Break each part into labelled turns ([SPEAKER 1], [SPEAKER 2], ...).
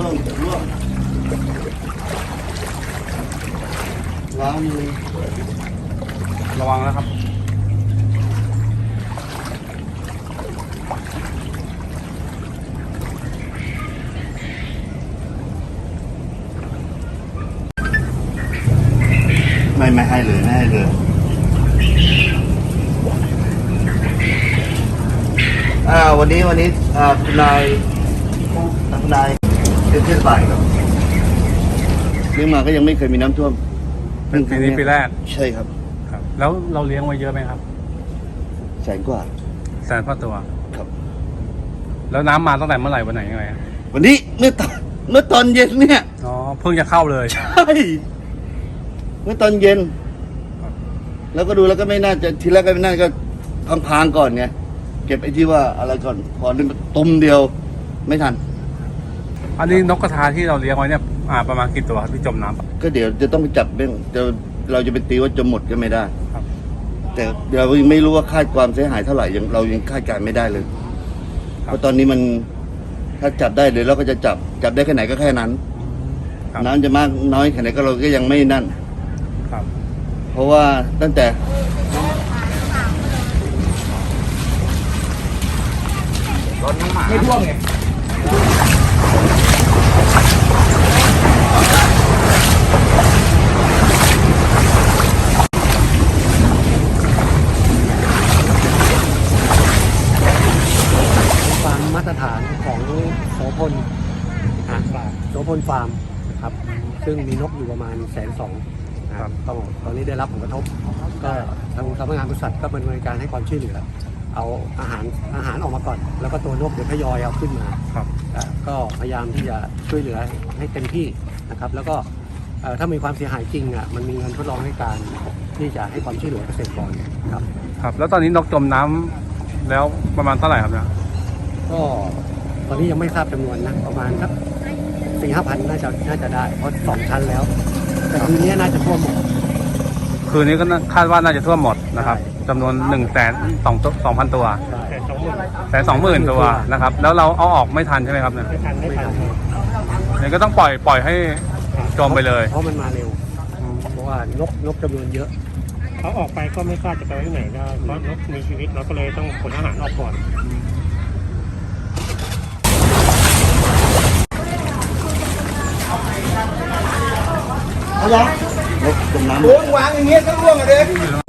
[SPEAKER 1] ร่วงร่วงล้างมือ
[SPEAKER 2] ระวังนะครับ
[SPEAKER 1] ไม่ไม่ให้เลยไม่ให้เลยอ่าวันนี้วันนี้อ่าคุณนายคุณนาย เป็นเทศบาลครับเลี้ยงมาก็ยังไม่เคยมีน้ำท่วม
[SPEAKER 2] เป็นปีนี้ปีแรก
[SPEAKER 1] ใช่ครับ
[SPEAKER 2] ครับ แล้วเราเลี้ยงไว้เยอะไหมครับ
[SPEAKER 1] แสนกว่า
[SPEAKER 2] แสนพ่อตัว
[SPEAKER 1] ครับ
[SPEAKER 2] แล้วน้ำมาตั้งแต่เมื่อไหร่วันไหนยังไงอะ
[SPEAKER 1] วันนี้เมื่อตอนเมื่อตอนเย็นเนี่ย
[SPEAKER 2] อ๋อเพิ่งจะเข้าเลย
[SPEAKER 1] ใช่เมื่อตอนเย็น
[SPEAKER 2] ครับ
[SPEAKER 1] แล้วก็ดูแล้วก็ไม่น่าจะทีแรกก็ไม่น่าก็พังๆก่อนไงเก็บไอ้ที่ว่าอะไรก่อนพอนึงตุ่มเดียว ไม่ทัน
[SPEAKER 2] อันนี้นกกระทาที่เราเลี้ยงไว้เนี่ยอ่าประมาณกี่ตัวครับที่จมน้ำ
[SPEAKER 1] ก็เดี๋ยวจะต้องไปจับเบ้งจะเราจะไปตีว่าจะหมดก็ไม่ได้
[SPEAKER 2] ครับ
[SPEAKER 1] แต่เรายังไม่รู้ว่าคาดความเสียหายเท่าไหร่ยังเรายังคาดการณ์ไม่ได้เลย เพราะตอนนี้มันถ้าจับได้เดี๋ยวเราก็จะจับจับได้แค่ไหนก็แค่นั้น
[SPEAKER 2] ครับ
[SPEAKER 1] น้ำจะมากน้อยแค่ไหนก็เราก็ยังไม่นั่น
[SPEAKER 2] ครับ
[SPEAKER 1] เพราะว่าตั้งแต่
[SPEAKER 2] ไม่ท่วมไง
[SPEAKER 3] ฟาร์มมาตรฐานของโสพลอ่าโสพลฟาร์มนะครับ ซึ่งมีนกอยู่ประมาณแสนสองนะครับต้องตอนนี้ได้รับผลกระทบ ก็ทางสำนักงานบริษัทก็ดำเนินการให้ความช่วยเหลือ เอาอาหารอาหารออกมาก่อน แล้วก็ตัวนกเดี๋ยวทยอยเอาขึ้นมา
[SPEAKER 2] ครับ
[SPEAKER 3] อ่าก็พยายามที่จะช่วยเหลือให้เต็มที่นะครับ แล้วก็เอ่อถ้ามีความเสียหายจริงอะมันมีเงินทดลองให้การที่จะให้ความช่วยเหลือเกษตรกรครับ
[SPEAKER 2] ครับ แล้วตอนนี้นกจมน้ำแล้วประมาณเท่าไหร่ครับเนี่ย
[SPEAKER 3] ก็ตอนนี้ยังไม่ทราบจำนวนนะประมาณสักสี่ห้าพันน่าจะน่าจะได้เพราะสองชั้นแล้ว แต่คืนนี้น่าจะท่วมหมด
[SPEAKER 2] คืนนี้ก็น่าคาดว่าน่าจะท่วมหมดนะครับ
[SPEAKER 3] ใช่
[SPEAKER 2] จำนวนหนึ่งแสนสองสองพันตัว
[SPEAKER 3] ใช่
[SPEAKER 2] แสนสองหมื่นตัวนะครับ แล้วเราเอาออกไม่ทันใช่ไหมครับเนี่ย
[SPEAKER 3] ไม่ทันไม่ทัน
[SPEAKER 2] เนี่ยก็ต้องปล่อยปล่อยให้จมไปเลย
[SPEAKER 3] เพราะมันมาเร็ว เพราะว่านกนกจำนวนเยอะ
[SPEAKER 4] เขาออกไปก็ไม่ทราบจะไปไว้ที่ไหนได้เพราะนกมีชีวิตเราก็เลยต้องขนอาหารออกก่อน
[SPEAKER 1] นกจมน้ำ
[SPEAKER 2] อั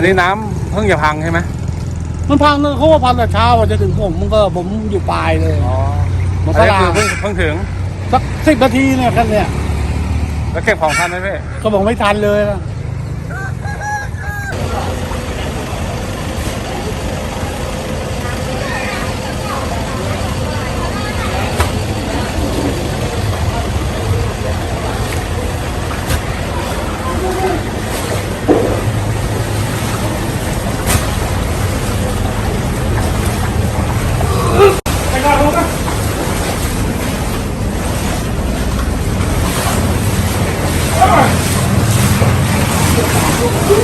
[SPEAKER 2] นนี้น้ำเพิ่งจะพังใช่ไหม
[SPEAKER 5] มันพังเนอะเขาว่าพังแต่เช้าอะจะถึงผมมันก็ผมอยู่ปลายเลย
[SPEAKER 2] อ๋อ
[SPEAKER 5] มัน
[SPEAKER 2] อัน
[SPEAKER 5] ก็
[SPEAKER 2] นี้
[SPEAKER 5] ลา
[SPEAKER 2] คือเพิ่งเพิ่งถึง
[SPEAKER 5] สักสิบนาทีเนี่ยแค่เนี้ย
[SPEAKER 2] แล้วเก็บของทันไหมพี่
[SPEAKER 5] ก็บอกไม่ทันเลยนะ Thank you.